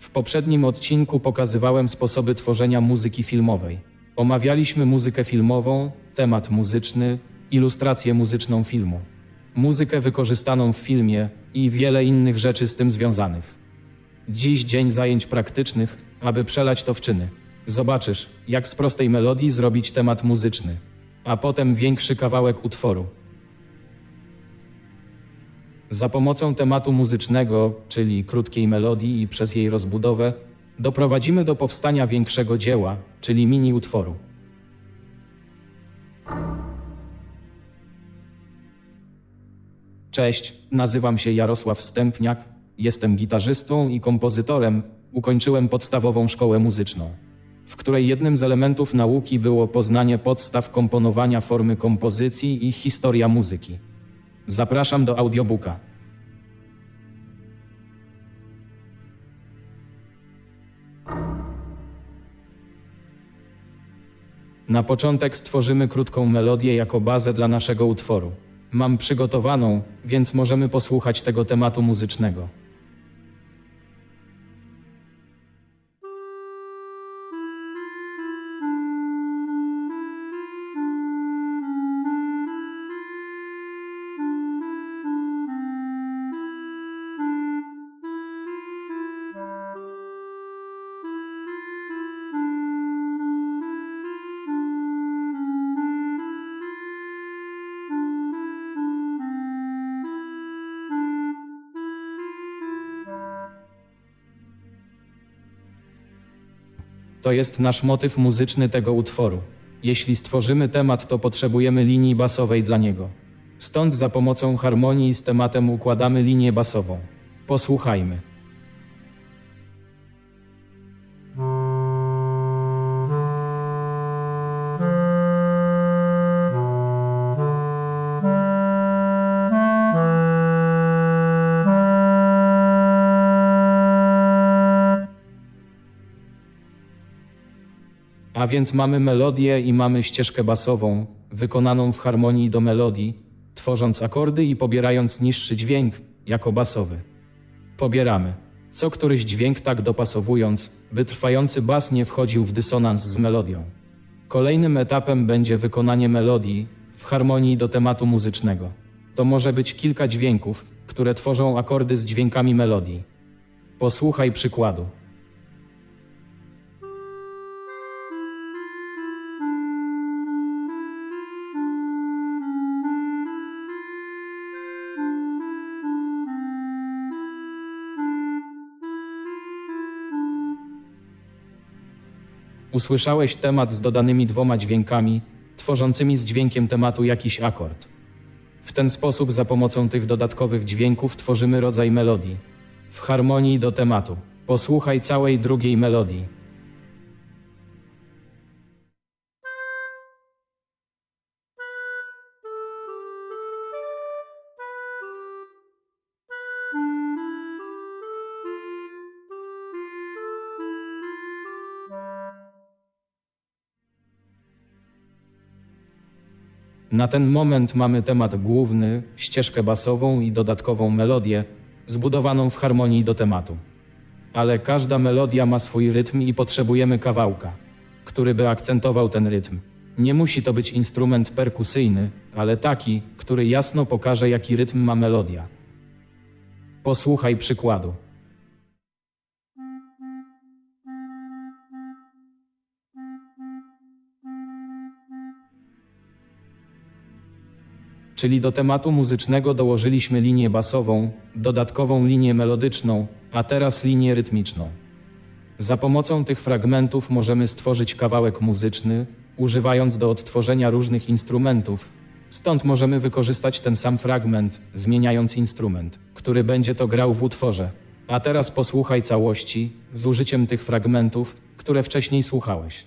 W poprzednim odcinku pokazywałem sposoby tworzenia muzyki filmowej. Omawialiśmy muzykę filmową, temat muzyczny, ilustrację muzyczną filmu, muzykę wykorzystaną w filmie i wiele innych rzeczy z tym związanych. Dziś dzień zajęć praktycznych, aby przelać to w czyny. Zobaczysz, jak z prostej melodii zrobić temat muzyczny, a potem większy kawałek utworu. Za pomocą tematu muzycznego, czyli krótkiej melodii i przez jej rozbudowę, doprowadzimy do powstania większego dzieła, czyli mini utworu. Cześć, nazywam się Jarosław Stępniak, jestem gitarzystą i kompozytorem. Ukończyłem podstawową szkołę muzyczną, w której jednym z elementów nauki było poznanie podstaw komponowania formy kompozycji i historia muzyki. Zapraszam do audiobooka. Na początek stworzymy krótką melodię jako bazę dla naszego utworu. Mam przygotowaną, więc możemy posłuchać tego tematu muzycznego. To jest nasz motyw muzyczny tego utworu. Jeśli stworzymy temat, to potrzebujemy linii basowej dla niego. Stąd za pomocą harmonii z tematem układamy linię basową. Posłuchajmy. Więc mamy melodię i mamy ścieżkę basową, wykonaną w harmonii do melodii, tworząc akordy i pobierając niższy dźwięk jako basowy. Pobieramy co któryś dźwięk tak dopasowując, by trwający bas nie wchodził w dysonans z melodią. Kolejnym etapem będzie wykonanie melodii w harmonii do tematu muzycznego. To może być kilka dźwięków, które tworzą akordy z dźwiękami melodii. Posłuchaj przykładu. Usłyszałeś temat z dodanymi dwoma dźwiękami, tworzącymi z dźwiękiem tematu jakiś akord. W ten sposób za pomocą tych dodatkowych dźwięków tworzymy rodzaj melodii. W harmonii do tematu. Posłuchaj całej drugiej melodii. Na ten moment mamy temat główny, ścieżkę basową i dodatkową melodię, zbudowaną w harmonii do tematu. Ale każda melodia ma swój rytm i potrzebujemy kawałka, który by akcentował ten rytm. Nie musi to być instrument perkusyjny, ale taki, który jasno pokaże, jaki rytm ma melodia. Posłuchaj przykładu. Czyli do tematu muzycznego dołożyliśmy linię basową, dodatkową linię melodyczną, a teraz linię rytmiczną. Za pomocą tych fragmentów możemy stworzyć kawałek muzyczny, używając do odtworzenia różnych instrumentów. Stąd możemy wykorzystać ten sam fragment, zmieniając instrument, który będzie to grał w utworze. A teraz posłuchaj całości z użyciem tych fragmentów, które wcześniej słuchałeś.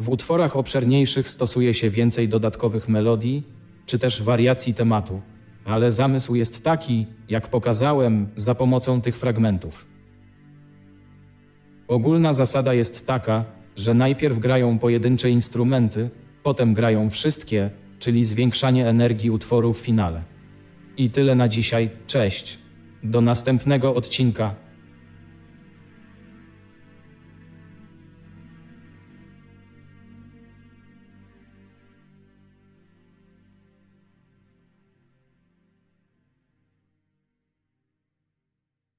W utworach obszerniejszych stosuje się więcej dodatkowych melodii, czy też wariacji tematu, ale zamysł jest taki, jak pokazałem, za pomocą tych fragmentów. Ogólna zasada jest taka, że najpierw grają pojedyncze instrumenty, potem grają wszystkie, czyli zwiększanie energii utworu w finale. I tyle na dzisiaj, cześć. Do następnego odcinka.